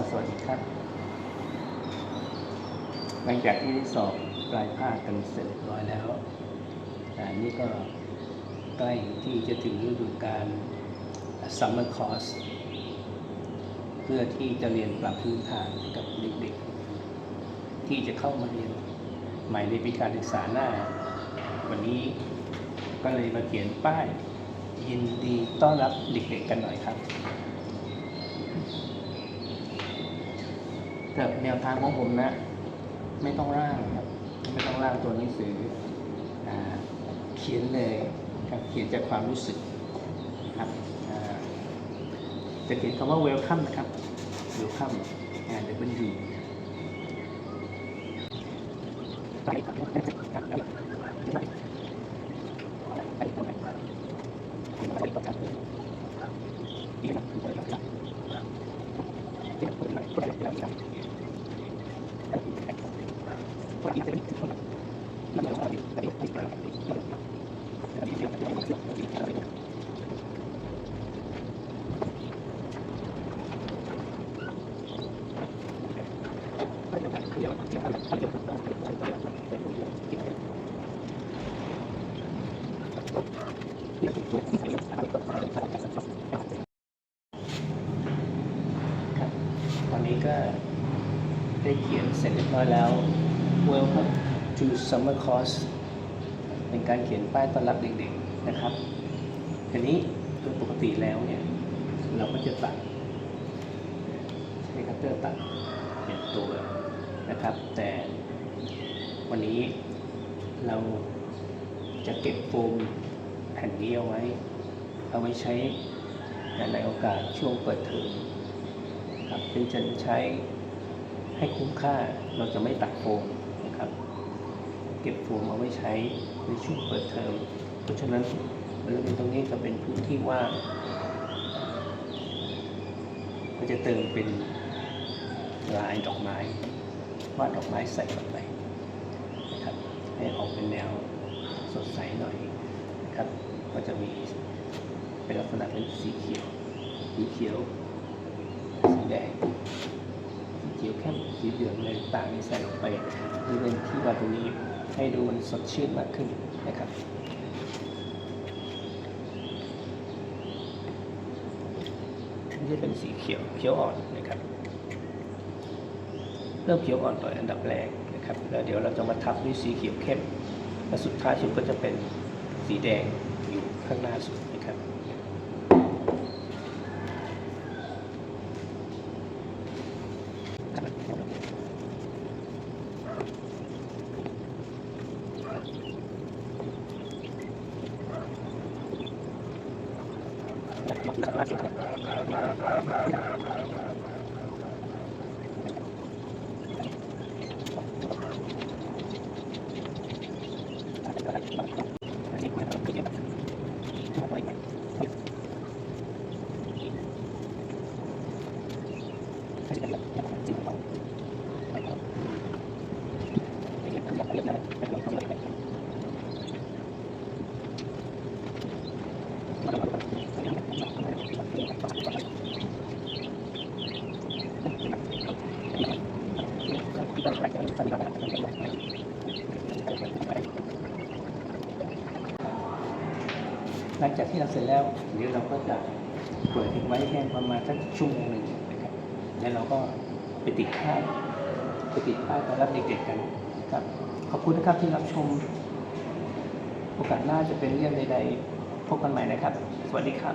ก็สวัสดีครับ หลังจากที่สอบปลายภาคกันเสร็จเรียบร้อยแล้วอ่นี่ก็ใกล้ที่จะถึงฤดูกาล summer course เพื่อที่จะเรียนปรับพื้นฐานกับเด็กๆ ที่จะเข้ามาเรียนใหม่ในปีการศึกษาหน้า วันนี้ก็เลยมาเขียนป้ายยินดีต้อนรับเด็กๆกันหน่อยครับ กับแนวทางของผมนะ ไม่ต้องร่างครับ ไม่ต้องร่างตัวหนังสืออเขียนเลยครับเขียนจากความรู้สึกครับจะเขียนคำว่า welcome นะครับ welcome งาน W ครับ ตอนนี้ก็ได้เขียนเสร็จเรียบร้อยแล้ว Welcome to summer course เป็นการเขียนป้ายต้อนรับเด็กๆนะครับทีนี้โดยปกติแล้วเนี่ย เราก็จะตัดใช้คัตเตอร์ตัดเป็นตัวนะครับ แต่วันนี้เราจะเก็บโฟมแผ่นนี้เอาไว้ เอาไว้ใช้ในโอกาสช่วงเปิดเทอมครับเป็นจะใช้ให้คุ้มค่าเราจะไม่ตัดโฟม เก็บโฟมเอาไว้ใช้ในช่วงเปิดเทอม เพราะฉะนั้นบริเวณตรงนี้จะเป็นพื้นที่ว่างก็จะเติมเป็นลายดอกไม้วาดดอกไม้ใส่ลงไปนะครับให้ออกเป็นแนวสดใสหน่อยนะครับ ก็จะมีเป็นลักษณะเป็นสีเขียวสีเขียว สีแดง สีเขียวเข้ม สีเหลืองอะไรต่างๆนี่ใส่ลงไปบริเวณที่ว่าตรงนี้ให้ดูมันสดชื่นมากขึ้นนะครับนี่เป็นสีเขียวเขียวอ่อนนะครับเริ่มเขียวอ่อนต่ออันดับแรกนะครับแล้วเดี๋ยวเราจะมาทับด้วยสีเขียวเข้มและสุดท้ายสุดก็จะเป็นสีแดงอยู่ข้างหน้าสุดนะครับ หลังจากที่เราเสร็จแล้วเดี๋ยวเราก็จะเปิดทิ้งไว้แค่ประมาณสักชั่วโมงหนึ่งนะครับแล้วเราก็ไปติดค่ายไปติดป้ายต้อนรับเด็กๆกันครับ ขอบคุณนะครับที่รับชม โอกาสหน้าจะเป็นเรื่องใดๆพบกันใหม่นะครับ สวัสดีครับ